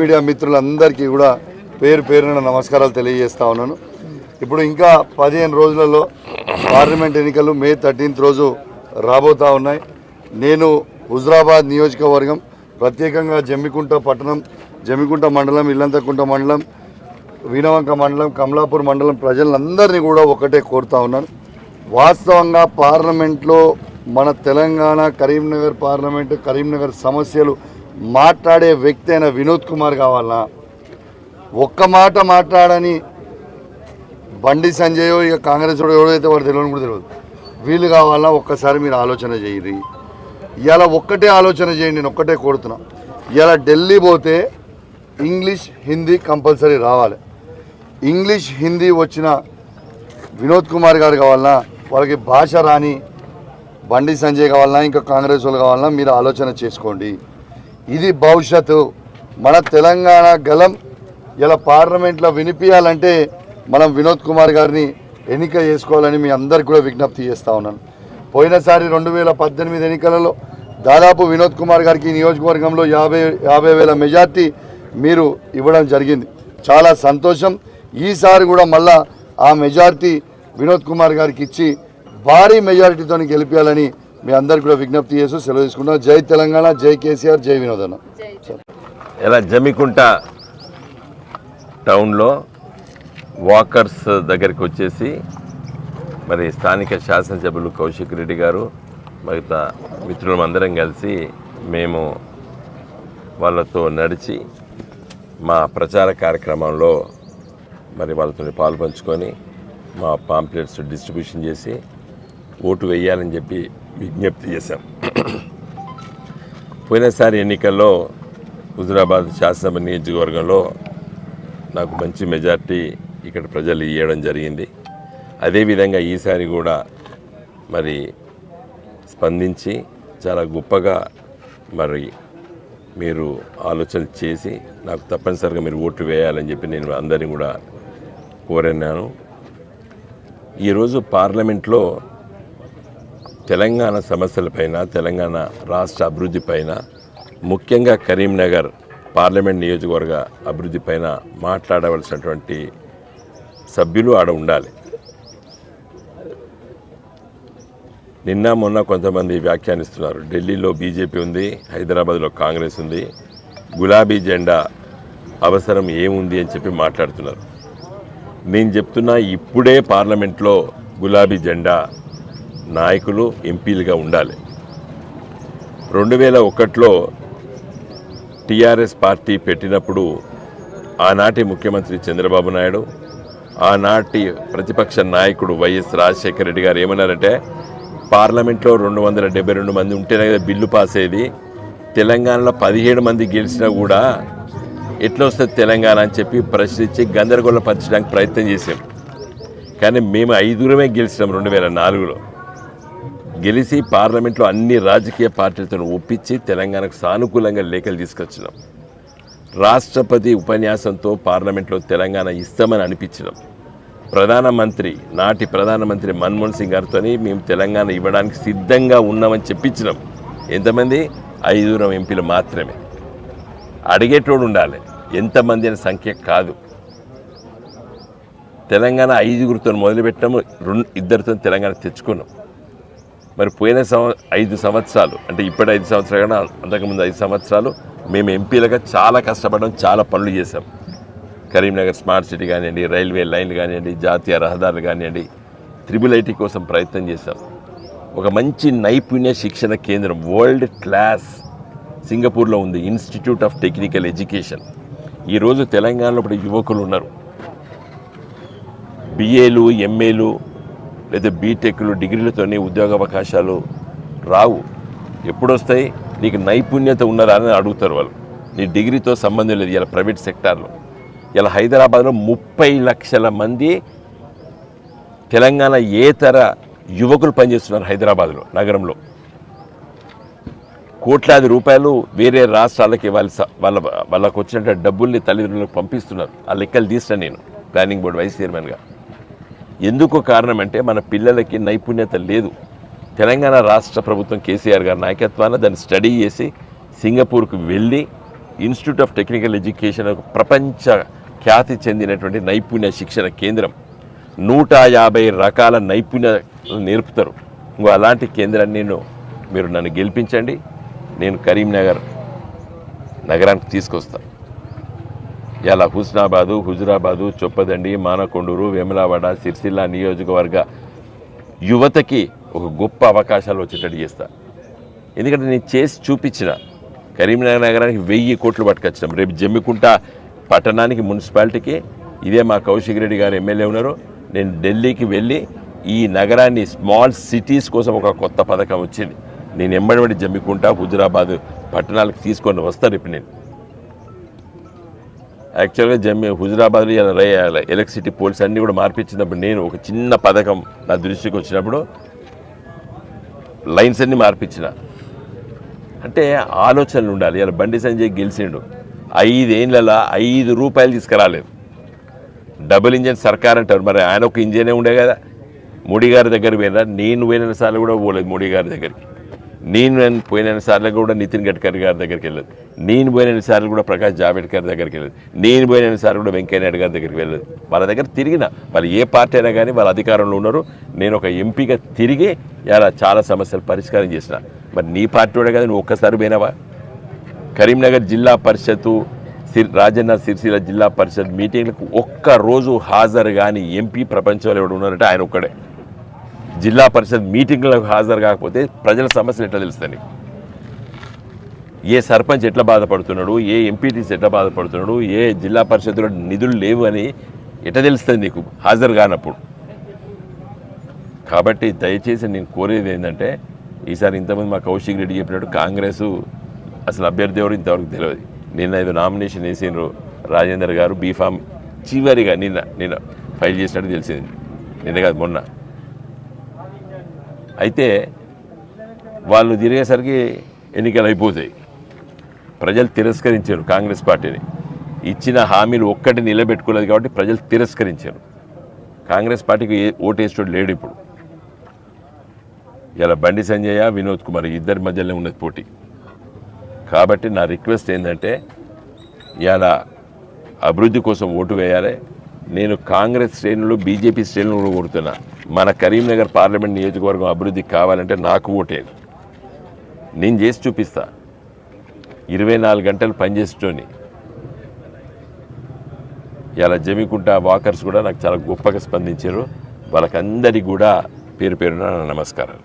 Media మిత్రులందరికీ కూడా పేరు పేరున నమస్కారాలు తెలియజేస్తా ఉన్నాను. ఇప్పుడు ఇంకా పదిహేను రోజులలో పార్లమెంట్ ఎన్నికలు మే థర్టీన్త్ రోజు రాబోతా ఉన్నాయి. నేను హుజరాబాద్ నియోజకవర్గం ప్రత్యేకంగా జమ్మికుంట పట్టణం జమ్మికుంట మండలం ఇల్లంతకుంట మండలం వీణవంక మండలం కమలాపూర్ మండలం ప్రజలందరినీ కూడా ఒకటే కోరుతా ఉన్నాను. వాస్తవంగా పార్లమెంట్లో మన తెలంగాణ కరీంనగర్ పార్లమెంటు కరీంనగర్ సమస్యలు మాట్లాడే వ్యక్తి అయిన వినోద్ కుమార్ కావాలన్నా ఒక్క మాట మాట్లాడని బండి సంజయ్ ఇక కాంగ్రెస్ వాడు ఎవడైతే వాడు తెలియని కూడా తెలియదు వీళ్ళు కావాలన్నా ఒక్కసారి మీరు ఆలోచన చేయరు ఇలా ఒక్కటే ఆలోచన చేయండి నేను ఒక్కటే కోరుతున్నా. ఇలా ఢిల్లీ పోతే ఇంగ్లీష్ హిందీ కంపల్సరీ రావాలి. ఇంగ్లీష్ హిందీ వచ్చిన వినోద్ కుమార్ గారు కావాలన్నా వాళ్ళకి భాష రాని బండి సంజయ్ కావాలన్నా ఇంకా కాంగ్రెస్ వాళ్ళు కావాలన్నా మీరు ఆలోచన చేసుకోండి. ఇది భవిష్యత్తు. మన తెలంగాణ గలం ఇలా పార్లమెంట్లో వినిపించాలంటే మనం వినోద్ కుమార్ గారిని ఎన్నిక చేసుకోవాలని మీ అందరికి కూడా విజ్ఞప్తి చేస్తూ ఉన్నాను. పోయినసారి రెండు వేల పద్దెనిమిది ఎన్నికలలో దాదాపు వినోద్ కుమార్ గారికి నియోజకవర్గంలో యాభై యాభై వేల మెజార్టీ మీరు ఇవ్వడం జరిగింది. చాలా సంతోషం. ఈసారి కూడా మళ్ళా ఆ మెజార్టీ వినోద్ కుమార్ గారికి ఇచ్చి భారీ మెజారిటీతో గెలిపించాలని మీ అందరికి కూడా విజ్ఞప్తి చేస్తూ సెలవు తీసుకుంటాం జై తెలంగాణ జై కేసీఆర్ జై వినోదన ఇలా జమికుంట టౌన్లో వాకర్స్ దగ్గరికి వచ్చేసి మరి స్థానిక శాసనసభ్యులు కౌశిక్ రెడ్డి గారు మిగతా మిత్రులమందరం కలిసి మేము వాళ్ళతో నడిచి మా ప్రచార కార్యక్రమంలో మరి వాళ్ళతో పాల్పంచుకొని మా పాంప్లెట్స్ డిస్ట్రిబ్యూషన్ చేసి ఓటు వేయాలని చెప్పి విజ్ఞప్తి చేశాం. పోయినసారి ఎన్నికల్లో హుజురాబాద్ శాసనసభ నియోజకవర్గంలో నాకు మంచి మెజార్టీ ఇక్కడ ప్రజలు ఇవ్వడం జరిగింది. అదేవిధంగా ఈసారి కూడా మరి స్పందించి చాలా గొప్పగా మరి మీరు ఆలోచన చేసి నాకు తప్పనిసరిగా మీరు ఓట్లు వేయాలని చెప్పి నేను అందరినీ కూడా కోరన్నాను. ఈరోజు పార్లమెంట్లో తెలంగాణ సమస్యలపైన తెలంగాణ రాష్ట్ర అభివృద్ధి పైన ముఖ్యంగా కరీంనగర్ పార్లమెంట్ నియోజకవర్గ అభివృద్ధి పైన మాట్లాడవలసినటువంటి సభ్యులు ఆడ ఉండాలి. నిన్న మొన్న కొంతమంది వ్యాఖ్యానిస్తున్నారు. ఢిల్లీలో బీజేపీ ఉంది హైదరాబాద్లో కాంగ్రెస్ ఉంది. గులాబీ జెండా అవసరం ఏముంది అని చెప్పి మాట్లాడుతున్నారు. నేను చెప్తున్నా ఇప్పుడే పార్లమెంట్లో గులాబీ జెండా నాయకులు ఎంపీలుగా ఉండాలి. రెండు వేల ఒకటిలో టీఆర్ఎస్ పార్టీ పెట్టినప్పుడు ఆనాటి ముఖ్యమంత్రి చంద్రబాబు నాయుడు ఆనాటి ప్రతిపక్ష నాయకుడు వైఎస్ రాజశేఖర రెడ్డి గారు ఏమన్నారంటే పార్లమెంట్లో రెండు వందల డెబ్బై రెండు మంది ఉంటేనే కదా బిల్లు పాస్ అయ్యేది తెలంగాణలో పదిహేడు మంది గెలిచినా కూడా ఎట్లా వస్తుంది తెలంగాణ అని చెప్పి ప్రశ్నించి గందరగోళపరచడానికి ప్రయత్నం చేశాం కానీ మేము ఐదుగురమే గెలిచినాం రెండు వేల నాలుగులో. గెలిచి పార్లమెంట్లో అన్ని రాజకీయ పార్టీలతో ఒప్పించి తెలంగాణకు సానుకూలంగా లేఖలు తీసుకొచ్చినాం. రాష్ట్రపతి ఉపన్యాసంతో పార్లమెంట్లో తెలంగాణ ఇస్తామని అనిపించినాం. ప్రధానమంత్రి నాటి ప్రధానమంత్రి మన్మోహన్ సింగ్ గారితో మేము తెలంగాణ ఇవ్వడానికి సిద్ధంగా ఉన్నామని చెప్పించినాం ఎంతమంది? ఐదుగురం ఎంపీలు మాత్రమే. అడిగేటోడు ఉండాలి. ఎంతమంది అనే సంఖ్య కాదు. తెలంగాణ ఐదుగురితో మొదలుపెట్టాము. రెండు ఇద్దరితో తెలంగాణ తెచ్చుకున్నాం. మరి పోయిన సంవ ఐదు సంవత్సరాలు అంటే ఇప్పటి ఐదు సంవత్సరాలు కన్నా అంతకుముందు ఐదు సంవత్సరాలు మేము ఎంపీలుగా చాలా కష్టపడడం చాలా పనులు చేశాం. కరీంనగర్ స్మార్ట్ సిటీ కానివ్వండి రైల్వే లైన్లు కానివ్వండి జాతీయ రహదారులు కానివ్వండి త్రిబుల్ ఐటీ కోసం ప్రయత్నం చేశాం. ఒక మంచి నైపుణ్య శిక్షణ కేంద్రం వరల్డ్ క్లాస్ సింగపూర్లో ఉంది ఇన్స్టిట్యూట్ ఆఫ్ టెక్నికల్ ఎడ్యుకేషన్. ఈరోజు తెలంగాణలో ఇప్పుడు యువకులు ఉన్నారు. బిఏలు ఎంఏలు లేదా బీటెక్లు డిగ్రీలతోనే ఉద్యోగ అవకాశాలు రావు. ఎప్పుడొస్తాయి? నీకు నైపుణ్యత ఉన్నారా అని అడుగుతారు వాళ్ళు. నీ డిగ్రీతో సంబంధం లేదు ఇలా ప్రైవేట్ సెక్టార్లో. ఇలా హైదరాబాద్లో ముప్పై లక్షల మంది తెలంగాణ ఏతర యువకులు పనిచేస్తున్నారు హైదరాబాద్లో నగరంలో. కోట్లాది రూపాయలు వేరే రాష్ట్రాలకి వాళ్ళ వాళ్ళ వాళ్ళకు వచ్చినట్టు డబ్బుల్ని తల్లిదండ్రులకు పంపిస్తున్నారు. ఆ లెక్కలు తీసిన నేను. ప్లానింగ్ బోర్డు వైస్ చైర్మన్గా. ఎందుకు కారణం అంటే మన పిల్లలకి నైపుణ్యత లేదు. తెలంగాణ రాష్ట్ర ప్రభుత్వం కేసీఆర్ గారి నాయకత్వాన దాన్ని స్టడీ చేసి సింగపూర్కు వెళ్ళి ఇన్స్టిట్యూట్ ఆఫ్ టెక్నికల్ ఎడ్యుకేషన్ ఒక ప్రపంచ ఖ్యాతి చెందినటువంటి నైపుణ్య శిక్షణ కేంద్రం. నూట యాభై రకాల నైపుణ్య నేర్పుతారు. ఇంకో అలాంటి కేంద్రాన్ని నేను మీరు నన్ను గెలిపించండి. నేను కరీంనగర్ నగరానికి తీసుకొస్తాను ఇలా హుస్నాబాదు హుజురాబాదు చొప్పదండి మానకొండూరు వేములవాడ సిరిసిల్ల నియోజకవర్గ యువతకి ఒక గొప్ప అవకాశాలు వచ్చేటట్టు చేస్తా. ఎందుకంటే నేను చేసి చూపించిన కరీంనగర్ నగరానికి వెయ్యి కోట్లు పట్టుకొచ్చినాం. రేపు జమ్మికుంట పట్టణానికి మున్సిపాలిటీకి ఇదే మా కౌశిక్ రెడ్డి గారు ఎమ్మెల్యే ఉన్నారు. నేను ఢిల్లీకి వెళ్ళి ఈ నగరాన్ని స్మాల్ సిటీస్ కోసం ఒక కొత్త పథకం వచ్చింది. నేను ఎంబడిబడి జమ్మికుంటా హుజురాబాద్ పట్టణాలకు తీసుకొని వస్తాను ఇప్పుడు నేను. యాక్చువల్గా జమ్మి హుజురాబాద్లో ఇలా ఎలక్ట్రిసిటీ పోల్స్ అన్నీ కూడా మార్పించినప్పుడు నేను ఒక చిన్న పథకం నా దృష్టికి వచ్చినప్పుడు లైన్స్ అన్నీ మార్పించిన అంటే ఆలోచనలు ఉండాలి. ఇలా బండి సంజయ్ గెలిచిండు ఐదేళ్ళ ఐదు రూపాయలు తీసుకురాలేదు. డబుల్ ఇంజన్ సర్కార్ అంటారు. మరి ఆయన ఒక ఇంజనే ఉండే కదా. మోడీ గారి దగ్గర పోయినా నేను పోయిన సార్లు కూడా పోలేదు మోడీ గారి దగ్గరికి. నేను పోయిన సార్లు కూడా నితిన్ గడ్కరీ గారి దగ్గరికి వెళ్ళదు నేను పోయిన సార్లు కూడా ప్రకాష్ జావడేకర్ దగ్గరికి వెళ్ళదు నేను పోయిన సార్లు కూడా వెంకయ్య నాయుడు గారి దగ్గరికి వెళ్ళదు వాళ్ళ దగ్గర తిరిగిన వాళ్ళు ఏ పార్టీ అయినా కానీ వాళ్ళ అధికారంలో ఉన్నారు. నేను ఒక ఎంపీగా తిరిగి ఇలా చాలా సమస్యలు పరిష్కారం చేసిన. మరి నీ పార్టీ కూడా కదా నువ్వు ఒక్కసారి పోయినావా? కరీంనగర్ జిల్లా పరిషత్తు రాజన్న సిరిసిల్ల జిల్లా పరిషత్ మీటింగ్లకు ఒక్క రోజు హాజరు కానీ ఎంపీ ప్రపంచంలో ఎవడు ఉన్నారంటే ఆయన ఒక్కడే. జిల్లా పరిషత్ మీటింగ్లకు హాజరు కాకపోతే ప్రజల సమస్యలు ఎట్లా తెలుస్తాయి నీకు? ఏ సర్పంచ్ ఎట్లా బాధపడుతున్నాడు? ఏ ఎంపీటీసీ ఎట్లా బాధపడుతున్నాడు? ఏ జిల్లా పరిషత్లో నిధులు లేవు అని ఎట్లా తెలుస్తుంది నీకు? హాజరు కానప్పుడు. కాబట్టి దయచేసి నేను కోరేది ఏంటంటే ఈసారి ఇంతమంది మా కౌశిక్ రెడ్డి చెప్పినట్టు కాంగ్రెస్ అసలు అభ్యర్థి ఎవరు ఇంతవరకు తెలియదు. నిన్న ఏదో నామినేషన్ వేసిండ్రు రాజేందర్ గారు బీఫామ్ చివరిగా నిన్న నిన్న ఫైల్ చేసినట్టు తెలిసింది. నిన్న కాదు మొన్న. అయితే వాళ్ళు తిరిగేసరికి ఎన్నికలు అయిపోతాయి ప్రజలు తిరస్కరించారు కాంగ్రెస్ పార్టీని. ఇచ్చిన హామీలు ఒక్కటి నిలబెట్టుకోలేదు కాబట్టి ప్రజలు తిరస్కరించారు. కాంగ్రెస్ పార్టీకి ఏ ఓటేసేటోడు లేడు ఇప్పుడు. ఇలా బండి సంజయ వినోద్ కుమార్ ఇద్దరి మధ్యలో ఉన్నది పోటీ. కాబట్టి నా రిక్వెస్ట్ ఏంటంటే ఇలా అభివృద్ధి కోసం ఓటు వేయాలి. నేను కాంగ్రెస్ శ్రేణులు బీజేపీ శ్రేణులు కూడా కోరుతున్నా మన కరీంనగర్ పార్లమెంట్ నియోజకవర్గం అభివృద్ధి కావాలంటే నాకు ఓటేయండి నేను చేసి చూపిస్తా. ఇరవై నాలుగు గంటలు పనిచేసేటోని. ఇలా జమికుంటా వాకర్స్ కూడా నాకు చాలా గొప్పగా స్పందించారు. వాళ్ళకందరికీ కూడా పేరు పేరున నమస్కారం నమస్కారాలు.